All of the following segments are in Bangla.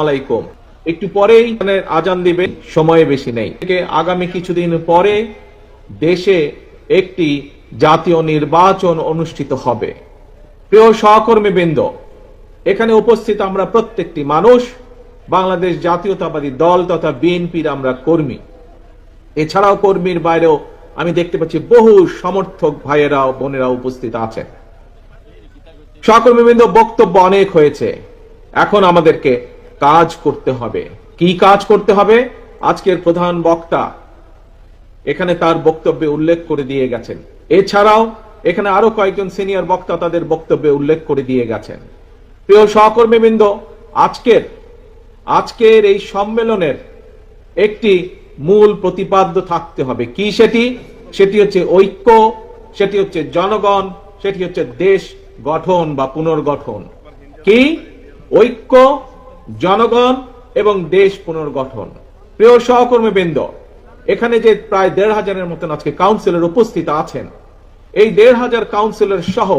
আলাইকুম একটু পরেই মানে আজান দিবে, সময় বেশি নেই। আগামী কিছুদিন পরে দেশে একটি জাতীয় নির্বাচন অনুষ্ঠিত হবে। প্রিয় সহকর্মী বৃন্দ এখানে উপস্থিত আমরা প্রত্যেকটি মানুষ, বাংলাদেশ জাতীয়তাবাদী দল তথা বিএনপির আমরা কর্মী। এছাড়াও কর্মীর বাইরেও আমি দেখতে পাচ্ছি বহু সমর্থক ভাইয়েরাও বোনেরা উপস্থিত আছেন। সহকর্মীবৃন্দ, বক্তব্য অনেক হয়েছে। এখন আমাদেরকে কাজ করতে হবে। কি কাজ করতে হবে? আজকের প্রধান বক্তা এখানে তার বক্তব্যে উল্লেখ করে দিয়ে গেছেন। এছাড়াও এখানে আরও কয়েকজন সিনিয়র বক্তা তাদের বক্তব্যে উল্লেখ করে দিয়ে গেছেন। প্রিয় সহকর্মীবৃন্দ, আজকের আজকের এই সম্মেলনের একটি মূল প্রতিপাদ্য থাকতে হবে। কি সেটি? সেটি হচ্ছে ঐক্য, সেটি হচ্ছে জনগণ, সেটি হচ্ছে দেশ গঠন বা পুনর্গঠন। কি? ঐক্য জনগণ এবং দেশ পুনর্গঠন। প্রিয় সহকর্মী বৃন্দ এখানে যে প্রায় দেড় হাজারের মতন আজকে কাউন্সিলর উপস্থিত আছেন, এই দেড় হাজার কাউন্সিলর সহ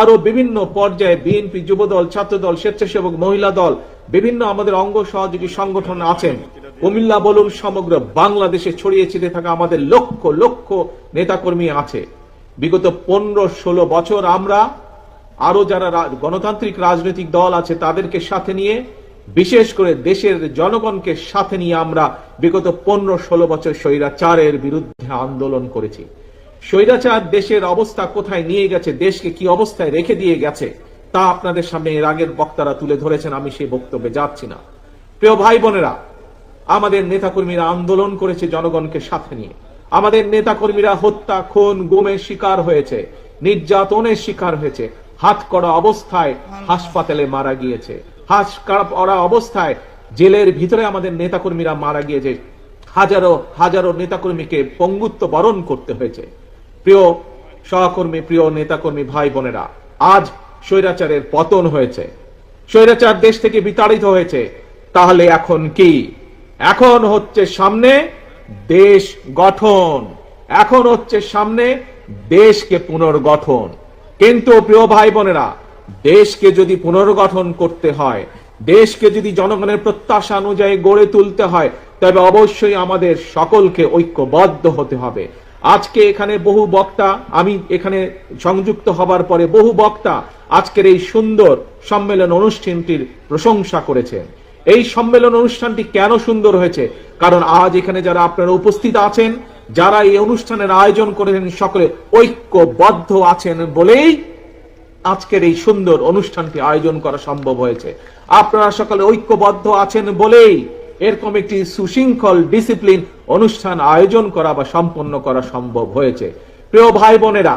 আরও বিভিন্ন পর্যায়ে বিএনপি যুবদল, ছাত্রদল, স্বেচ্ছাসেবক মহিলা দল, বিভিন্ন আমাদের অঙ্গ সহযোগী সংগঠন আছেন। কুমিল্লা বলুন, সমগ্র বাংলাদেশে ছড়িয়ে ছিটিয়ে থাকা আমাদের লক্ষ লক্ষ নেতাকর্মী আছে। বিগত পনেরো ষোলো বছর আমরা আরও যারা গণতান্ত্রিক রাজনৈতিক দল আছে তাদেরকে সাথে নিয়ে বিশেষ করে দেশের জনগণকে সাথে নিয়ে আমরা বিগত পনেরো ষোলো বছর স্বৈরাচারের বিরুদ্ধে আন্দোলন করেছি। স্বৈরাচার দেশের অবস্থা কোথায় নিয়ে গেছে, দেশকে কি অবস্থায় রেখে দিয়ে গেছে, তা আপনাদের সামনে এর আগের বক্তারা তুলে ধরেছেন, আমি সেই বক্তব্যে যাচ্ছি না। প্রিয় ভাই বোনেরা, আমাদের নেতাকর্মীরা আন্দোলন করেছে জনগণকে সাথে নিয়ে। আমাদের নেতাকর্মীরা হত্যা, খুন, গুমের শিকার হয়েছে, নির্যাতনের শিকার হয়েছে হাত করা অবস্থায় হাসপাতালে মারা গিয়েছে। হাস করা অবস্থায় জেলের ভিতরে আমাদের নেতাকর্মীরা মারা গিয়েছে। হাজারো হাজারো নেতাকর্মীকে পঙ্গুত্ব বরণ করতে হয়েছে। প্রিয় সহকর্মী, প্রিয় নেতাকর্মী ভাই বোনেরা, আজ স্বৈরাচারের পতন হয়েছে। স্বৈরাচার দেশ থেকে বিতাড়িত হয়েছে। তাহলে এখন কি? এখন হচ্ছে সামনে দেশ গঠন। এখন হচ্ছে সামনে দেশকে পুনর্গঠন। কিন্তু প্রিয় ভাই বোনেরা দেশকে যদি পুনর্গঠন করতে হয়, দেশকে যদি জনগণের প্রত্যাশা অনুযায়ী গড়ে তুলতে হয়, তবে অবশ্যই আমাদের সকলকে ঐক্যবদ্ধ হতে হবে। আজকে এখানে বহু বক্তা, আমি এখানে সংযুক্ত হবার পরে বহু বক্তা আজকের এই সুন্দর সম্মেলন অনুষ্ঠানটির প্রশংসা করেছেন। এই সম্মেলন অনুষ্ঠানটি কেন সুন্দর হয়েছে? কারণ আজ এখানে যারা আপনারা উপস্থিত আছেন, যারা এই অনুষ্ঠানের আয়োজন করেছেন, সকলে ঐক্যবদ্ধ আছেন বলেই আজকের এই সুন্দর অনুষ্ঠানটি আয়োজন করা সম্ভব হয়েছে। আপনারা সকলে ঐক্যবদ্ধ আছেন বলেই এরকম একটি সুশৃঙ্খল ডিসিপ্লিন অনুষ্ঠান আয়োজন করা বা সম্পন্ন করা সম্ভব হয়েছে। প্রিয় ভাই বোনেরা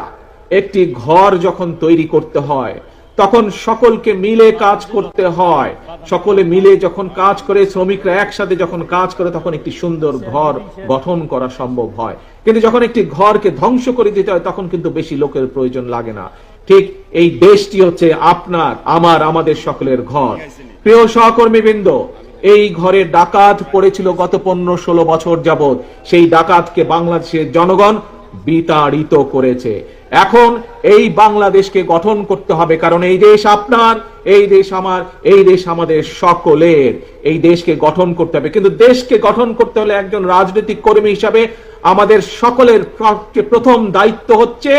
একটি ঘর যখন তৈরি করতে হয়, তখন সকলকে মিলে কাজ করতে হয়। সকলে মিলে যখন কাজ করে, শ্রমিকরা একসাথে যখন কাজ করে, তখন একটি সুন্দর ঘর গঠন করা সম্ভব হয়। কিন্তু যখন একটি ঘরকে ধ্বংস করে দিতে হয়, তখন কিন্তু বেশি লোকের প্রয়োজন লাগে না। ঠিক এই দেশটি হচ্ছে আপনার, আমার, আমাদের সকলের ঘর। প্রিয় সহকর্মীবৃন্দ, এই ঘরে ডাকাত পড়েছিল গত পনেরো ষোলো বছর যাবৎ। সেই ডাকাতকে বাংলাদেশের জনগণ বিতাড়িত করেছে। এখন এই বাংলাদেশকে গঠন করতে হবে, কারণ এই দেশ আপনার, এই দেশ আমার, এই দেশ আমাদের সকলের। এই দেশকে গঠন করতে হবে। কিন্তু দেশকে গঠন করতে হলে একজন রাজনৈতিক কর্মী হিসাবে আমাদের সকলের প্রথম দায়িত্ব হচ্ছে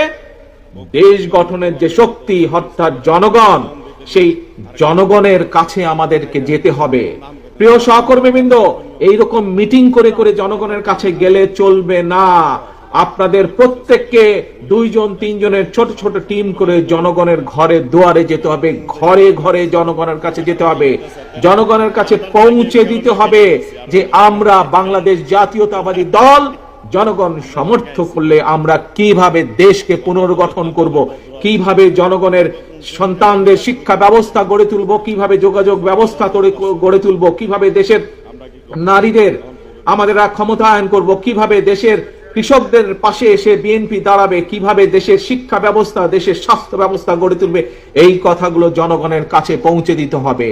দেশ গঠনের যে শক্তি, অর্থাৎ জনগণ, সেই জনগণের কাছে আমাদেরকে যেতে হবে। প্রিয় সহকর্মীবৃন্দ, এইরকম মিটিং করে করে জনগণের কাছে গেলে চলবে না। আপনাদের প্রত্যেককে দুইজন, তিনজনের ছোট ছোট টিম করে জনগণের ঘরে, দুয়ারে যেতে হবে। ঘরে ঘরে জনগণের কাছে যেতে হবে। জনগণের কাছে পৌঁছে দিতে হবে যে আমরা বাংলাদেশ জাতীয়তাবাদী দল জনগণ সমর্থ করলে আমরা কীভাবে দেশকে পুনর্গঠন করব? কীভাবে জনগণের সন্তানদের শিক্ষা ব্যবস্থা গড়ে তুলব? কীভাবে যোগাযোগ ব্যবস্থা গড়ে তুলব? কীভাবে দেশের নারীদের আমাদের ক্ষমতায়ন করব? কীভাবে দেশের কৃষকদের পাশে এসে বিএনপি দাঁড়াবে? কীভাবে দেশের শিক্ষা ব্যবস্থা, দেশের স্বাস্থ্য ব্যবস্থা গড়ে তুলবে? এই কথাগুলো জনগণের কাছে পৌঁছে দিতে হবে।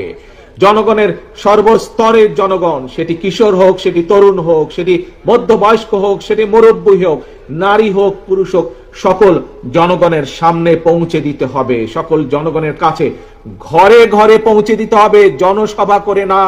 জনগণের সর্বস্তরের জনগণ, সেটি কিশোর হোক, সেটি তরুণ হোক, সেটি মধ্যবয়স্ক হোক, সেটি মুরব্বী হোক, নারী হোক, পুরুষ হোক, সকল জনগণের সামনে পৌঁছে দিতে হবে। সকল জনগণের কাছে ঘরে ঘরে পৌঁছে দিতে হবে। জনসভা করে না।